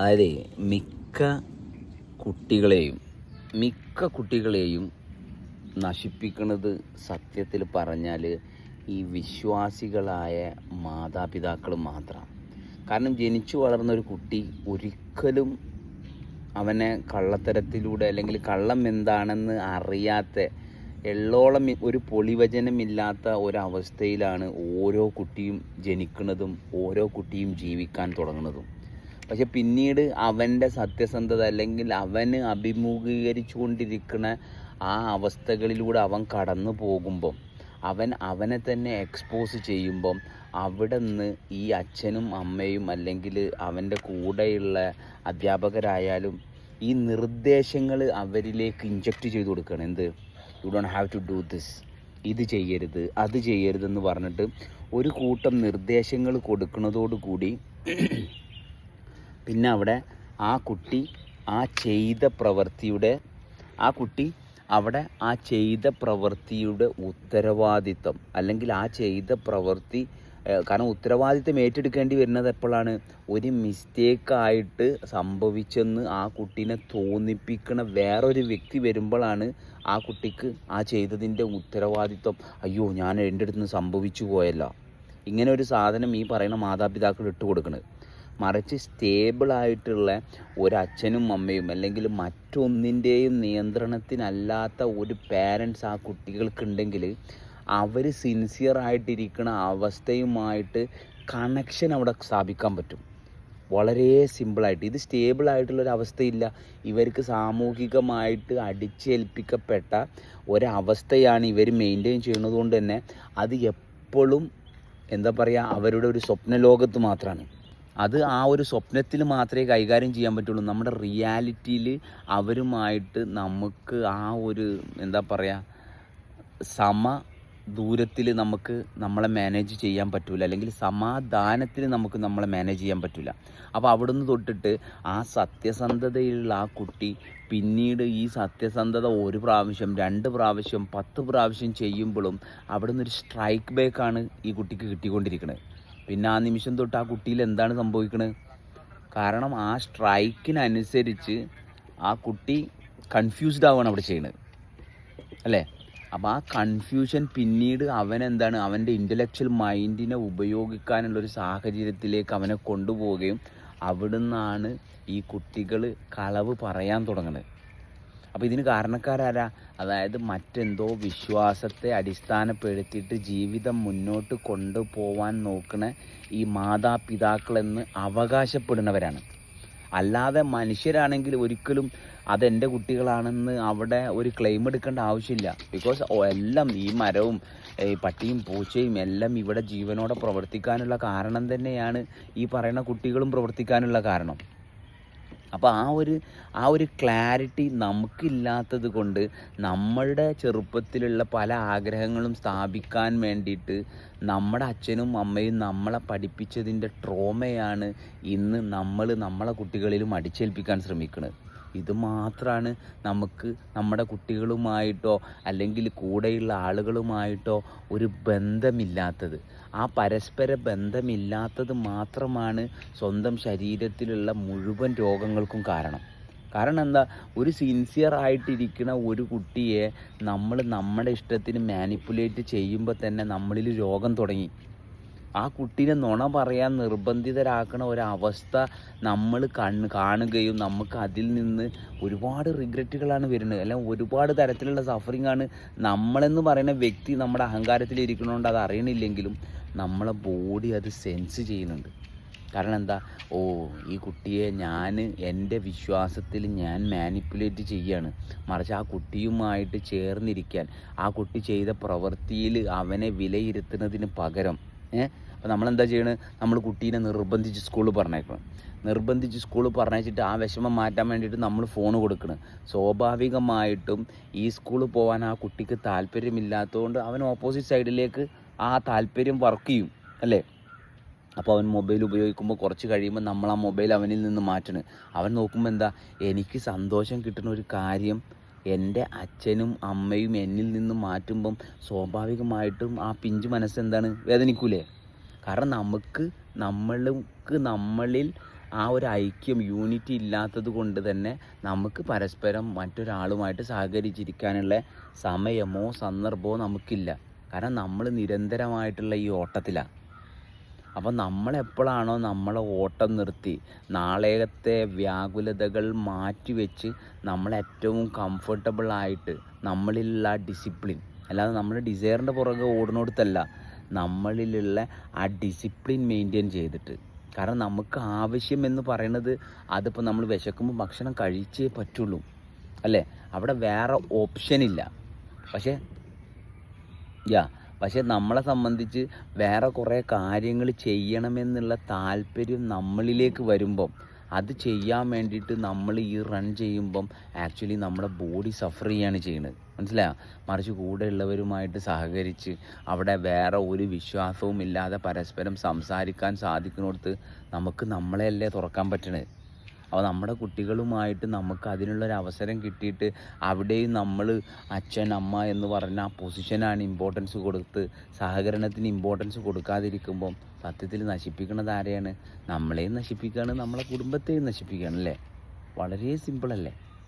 അതായത് മിക്ക കുട്ടികളെയും മിക്ക കുട്ടികളെയും നശിപ്പിക്കുന്നത് സത്യത്തിൽ പറഞ്ഞാൽ ഈ വിശ്വാസികളായ മാതാപിതാക്കൾ മാത്രമാണ്. കാരണം ജനിച്ചു വളർന്ന ഒരു കുട്ടി ഒരിക്കലും അവനെ കള്ളത്തരത്തിലൂടെ അല്ലെങ്കിൽ കള്ളം എന്താണെന്ന് അറിയാത്ത എള്ളോളം ഒരു പൊളിവചനമില്ലാത്ത ഒരവസ്ഥയിലാണ് ഓരോ കുട്ടിയും ജനിക്കുന്നതും ഓരോ കുട്ടിയും ജീവിക്കാൻ തുടങ്ങുന്നതും. പക്ഷെ പിന്നീട് അവന്റെ സത്യസന്ധത അല്ലെങ്കിൽ അവന് അഭിമുഖീകരിച്ചു കൊണ്ടിരിക്കുന്ന ആ അവസ്ഥകളിലൂടെ അവൻ കടന്നു പോകുമ്പം അവൻ അവനെ തന്നെ എക്സ്പോസ് ചെയ്യുമ്പം അവിടെ നിന്ന് ഈ അച്ഛനും അമ്മയും അല്ലെങ്കിൽ അവന്റെ കൂടെയുള്ള അധ്യാപകരായാലും ഈ നിർദ്ദേശങ്ങൾ അവരിലേക്ക് ഇഞ്ചക്ട് ചെയ്ത് കൊടുക്കുകയാണ് എന്ത്? You don't have to do this ഇത് ചെയ്യരുത് അത് ചെയ്യരുതെന്ന് പറഞ്ഞിട്ട് ഒരു കൂട്ടം നിർദ്ദേശങ്ങൾ കൊടുക്കുന്നതോടുകൂടി പിന്നെ അവിടെ ആ കുട്ടി ആ ചെയ്ത പ്രവൃത്തിയുടെ ആ കുട്ടി അവിടെ ആ ചെയ്ത പ്രവൃത്തിയുടെ ഉത്തരവാദിത്വം അല്ലെങ്കിൽ ആ ചെയ്ത പ്രവൃത്തി കാരണം ഉത്തരവാദിത്വം ഏറ്റെടുക്കേണ്ടി വരുന്നത് എപ്പോഴാണ്? ഒരു മിസ്റ്റേക്കായിട്ട് സംഭവിച്ചെന്ന് ആ കുട്ടീനെ തോന്നിപ്പിക്കണ വേറൊരു വ്യക്തി വരുമ്പോഴാണ് ആ കുട്ടിക്ക് ആ ചെയ്തതിന്റെ ഉത്തരവാദിത്വം. അയ്യോ ഞാൻ എന്റെ അടുത്ത് നിന്ന് സംഭവിച്ചു പോയല്ലോ. ഇങ്ങനെ ഒരു സാധനം ഈ പറയുന്ന മാതാപിതാക്കൾ ഇട്ട് കൊടുക്കുന്നത് മറിച്ച് സ്റ്റേബിളായിട്ടുള്ള ഒരച്ഛനും അമ്മയും അല്ലെങ്കിൽ മറ്റൊന്നിന്റെയും നിയന്ത്രണത്തിനല്ലാത്ത ഒരു പാരൻസ് ആ കുട്ടികൾക്കുണ്ടെങ്കിൽ അവർ സിൻസിയറായിട്ടിരിക്കുന്ന അവസ്ഥയുമായിട്ട് കണക്ഷൻ അവിടെ സ്ഥാപിക്കാൻ പറ്റും. വളരെ സിമ്പിളായിട്ട് ഇത് സ്റ്റേബിൾ ആയിട്ടുള്ളൊരു അവസ്ഥയില്ല. ഇവർക്ക് സാമൂഹികമായിട്ട് അടിച്ചേൽപ്പിക്കപ്പെട്ട ഒരവസ്ഥയാണ് ഇവർ മെയിന്റെയിൻ ചെയ്യുന്നത് കൊണ്ട് തന്നെ അത് എപ്പോഴും എന്താ പറയുക അവരുടെ ഒരു സ്വപ്ന ലോകത്ത് മാത്രമാണ് അത് ആ ഒരു സ്വപ്നത്തിൽ മാത്രമേ കൈകാര്യം ചെയ്യാൻ പറ്റുള്ളൂ. നമ്മുടെ റിയാലിറ്റിയിൽ അവരുമായിട്ട് നമുക്ക് ആ ഒരു എന്താ പറയുക സമ ദൂരത്തിൽ നമുക്ക് നമ്മളെ മാനേജ് ചെയ്യാൻ പറ്റില്ല അല്ലെങ്കിൽ സമാധാനത്തിൽ നമുക്ക് നമ്മളെ മാനേജ് ചെയ്യാൻ പറ്റില്ല അപ്പോൾ അവിടുന്ന് തൊട്ടിട്ട് ആ സത്യസന്ധതയിലുള്ള ആ കുട്ടി പിന്നീട് ഈ സത്യസന്ധത ഒരു പ്രാവശ്യം രണ്ട് പ്രാവശ്യം പത്ത് പ്രാവശ്യം ചെയ്യുമ്പോഴും അവിടുന്ന് ഒരു സ്ട്രൈക്ക് ബാക്കാണ് ഈ കുട്ടിക്ക് കിട്ടിക്കൊണ്ടിരിക്കുന്നത് പിന്നെ ആ നിമിഷം തൊട്ട് ആ കുട്ടിയിൽ എന്താണ് സംഭവിക്കുന്നത് കാരണം ആ സ്ട്രൈക്കിനനുസരിച്ച് ആ കുട്ടി കൺഫ്യൂസ്ഡ് ആവുകയാണ് അവിടെ ചെയ്യുന്നത് അല്ലേ? അപ്പോൾ ആ കൺഫ്യൂഷൻ പിന്നീട് അവൻ എന്താണ്? അവന്റെ ഇന്റലക്ച്വൽ മൈൻഡിനെ ഉപയോഗിക്കാനുള്ളൊരു സാഹചര്യത്തിലേക്ക് അവനെ കൊണ്ടുപോവുകയും അവിടുന്നാണ് ഈ കുട്ടികൾ കളവ് പറയാൻ തുടങ്ങുന്നത് അപ്പോൾ ഇതിന് കാരണക്കാരാരാ? അതായത് മറ്റെന്തോ വിശ്വാസത്തെ അടിസ്ഥാനപ്പെടുത്തിയിട്ട് ജീവിതം മുന്നോട്ട് കൊണ്ടുപോവാൻ നോക്കുന്ന ഈ മാതാപിതാക്കളെന്ന് അവകാശപ്പെടുന്നവരാണ്. അല്ലാതെ മനുഷ്യരാണെങ്കിൽ ഒരിക്കലും അതെന്റെ കുട്ടികളാണെന്ന് അവിടെ ഒരു ക്ലെയിം എടുക്കേണ്ട ആവശ്യമില്ല. ബിക്കോസ് എല്ലാം ഈ മരവും ഈ പട്ടിയും പൂച്ചയും എല്ലാം ഇവിടെ ജീവനോടെ പ്രവർത്തിക്കാനുള്ള കാരണം തന്നെയാണ് ഈ പറയുന്ന കുട്ടികളും പ്രവർത്തിക്കാനുള്ള കാരണം. അപ്പോൾ ആ ഒരു ആ ഒരു ക്ലാരിറ്റി നമുക്കില്ലാത്തത് കൊണ്ട് നമ്മളുടെ ചെറുപ്പത്തിലുള്ള പല ആഗ്രഹങ്ങളും സ്ഥാപിക്കാൻ വേണ്ടിയിട്ട് നമ്മുടെ അച്ഛനും അമ്മയും നമ്മളെ പഠിപ്പിച്ചതിന്റെ ട്രോമയാണ് ഇന്ന് നമ്മൾ നമ്മളെ കുട്ടികളിലും അടിച്ചേൽപ്പിക്കാൻ ശ്രമിക്കുന്നത് ഇത് മാത്രമാണ് നമുക്ക് നമ്മുടെ കുട്ടികളുമായിട്ടോ അല്ലെങ്കിൽ കൂടെയുള്ള ആളുകളുമായിട്ടോ ഒരു ബന്ധമില്ലാത്തത്. ആ പരസ്പര ബന്ധമില്ലാത്തത് മാത്രമാണ് സ്വന്തം ശരീരത്തിലുള്ള മുഴുവൻ രോഗങ്ങൾക്കും കാരണം. കാരണം എന്താ? ഒരു സിൻസിയർ ആയിട്ടിരിക്കുന്ന ഒരു കുട്ടിയെ നമ്മൾ നമ്മുടെ ഇഷ്ടത്തിന് മാനിപ്പുലേറ്റ് ചെയ്യുമ്പോൾ തന്നെ നമ്മളിൽ രോഗം തുടങ്ങി. ആ കുട്ടീനെ നുണ പറയാൻ നിർബന്ധിതരാക്കണ ഒരവസ്ഥ നമ്മൾ കണ്ണ് കാണുകയും നമുക്ക് അതിൽ നിന്ന് ഒരുപാട് റിഗ്രറ്റുകളാണ് വരുന്നത്. അല്ലെങ്കിൽ ഒരുപാട് തരത്തിലുള്ള സഫറിങ് ആണ് നമ്മളെന്ന് പറയുന്ന വ്യക്തി നമ്മുടെ അഹങ്കാരത്തിൽ ഇരിക്കണോണ്ട് അത് അറിയണില്ലെങ്കിലും നമ്മളെ ബോഡി അത് സെൻസ് ചെയ്യുന്നുണ്ട്. കാരണം എന്താ? ഓ ഈ കുട്ടിയെ ഞാൻ എന്റെ വിശ്വാസത്തിൽ ഞാൻ മാനിപ്പുലേറ്റ് ചെയ്യാണ്. മറിച്ച് ആ കുട്ടിയുമായിട്ട് ചേർന്നിരിക്കാൻ ആ കുട്ടി ചെയ്ത പ്രവൃത്തിയിൽ അവനെ വിലയിരുത്തുന്നതിന് പകരം ഏഹ് അപ്പോൾ നമ്മളെന്താ ചെയ്യണത് നമ്മൾ കുട്ടീനെ നിർബന്ധിച്ച് സ്കൂളിൽ പറഞ്ഞേക്കണം നിർബന്ധിച്ച് സ്കൂളിൽ പറഞ്ഞയച്ചിട്ട് ആ വിഷമം മാറ്റാൻ വേണ്ടിയിട്ട് നമ്മൾ ഫോൺ കൊടുക്കണം. സ്വാഭാവികമായിട്ടും ഈ സ്കൂളിൽ പോകാൻ ആ കുട്ടിക്ക് താല്പര്യമില്ലാത്തതുകൊണ്ട് അവൻ ഓപ്പോസിറ്റ് സൈഡിലേക്ക് ആ താല്പര്യം വർക്ക് ചെയ്യും. അല്ലേ? അപ്പോൾ അവൻ മൊബൈൽ ഉപയോഗിക്കുമ്പോൾ കുറച്ച് കഴിയുമ്പോൾ നമ്മൾ ആ മൊബൈൽ അവനിൽ നിന്ന് മാറ്റണം. അവൻ നോക്കുമ്പോൾ എന്താ? എനിക്ക് സന്തോഷം കിട്ടുന്ന ഒരു കാര്യം എന്റെ അച്ഛനും അമ്മയും എന്നിൽ നിന്ന് മാറ്റുമ്പം സ്വാഭാവികമായിട്ടും ആ പിഞ്ച് മനസ്സെന്താണ്? വേദനിക്കൂലേ? കാരണം നമുക്ക് നമ്മൾക്ക് നമ്മളിൽ ആ ഒരു ഐക്യം യൂണിറ്റി ഇല്ലാത്തത് കൊണ്ട് തന്നെ നമുക്ക് പരസ്പരം മറ്റൊരാളുമായിട്ട് സഹകരിച്ചിരിക്കാനുള്ള സമയമോ സന്ദർഭമോ നമുക്കില്ല. കാരണം നമ്മൾ നിരന്തരമായിട്ടുള്ള ഈ ഓട്ടത്തിലാണ് അപ്പം നമ്മളെപ്പോഴാണോ നമ്മളെ ഓട്ടം നിർത്തി നാളെയത്തെ വ്യാകുലതകൾ മാറ്റിവെച്ച് നമ്മളേറ്റവും കംഫർട്ടബിൾ ആയിട്ട് നമ്മളിലുള്ള ഡിസിപ്ലിൻ അല്ലാതെ നമ്മുടെ ഡിസയറിന്റെ പുറകെ ഓടുന്നിടത്തല്ല നമ്മളിലുള്ള ആ ഡിസിപ്ലിൻ മെയിന്റെയിൻ ചെയ്തിട്ട്. കാരണം നമുക്ക് ആവശ്യം എന്ന് പറയുന്നത് അതിപ്പോൾ നമ്മൾ വിശക്കുമ്പോൾ ഭക്ഷണം കഴിച്ചേ പറ്റുള്ളൂ അല്ലേ? അവിടെ വേറെ ഓപ്ഷനില്ല പക്ഷേ യാ പക്ഷെ നമ്മളെ സംബന്ധിച്ച് വേറെ കുറേ കാര്യങ്ങൾ ചെയ്യണമെന്നുള്ള താല്പര്യം നമ്മളിലേക്ക് വരുമ്പം അത് ചെയ്യാൻ വേണ്ടിയിട്ട് നമ്മൾ ഈ റൺ ചെയ്യുമ്പം ആക്ച്വലി നമ്മുടെ ബോഡി സഫർ ചെയ്യാണ് ചെയ്യുന്നത് മനസ്സിലായോ? മറിച്ച് കൂടെയുള്ളവരുമായിട്ട് സഹകരിച്ച് അവിടെ വേറെ ഒരു വിശ്വാസവും ഇല്ലാതെ പരസ്പരം സംസാരിക്കാൻ സാധിക്കുന്നിടത്ത് നമുക്ക് നമ്മളെയല്ലേ തുറക്കാൻ പറ്റണത്? അപ്പോൾ നമ്മുടെ കുട്ടികളുമായിട്ട് നമുക്ക് അതിനുള്ളൊരു അവസരം കിട്ടിയിട്ട് അവിടെയും നമ്മൾ അച്ഛൻ അമ്മ എന്ന് പറഞ്ഞ ആ പൊസിഷനാണ് ഇമ്പോർട്ടൻസ് കൊടുത്ത് സഹകരണത്തിന് ഇമ്പോർട്ടൻസ് കൊടുക്കാതിരിക്കുമ്പം സത്യത്തിൽ നശിപ്പിക്കുന്നത് ആരെയാണ്? നമ്മളെയും നശിപ്പിക്കുകയാണ് നമ്മളെ കുടുംബത്തെയും നശിപ്പിക്കുകയാണ് അല്ലേ? വളരെ സിമ്പിളല്ലേ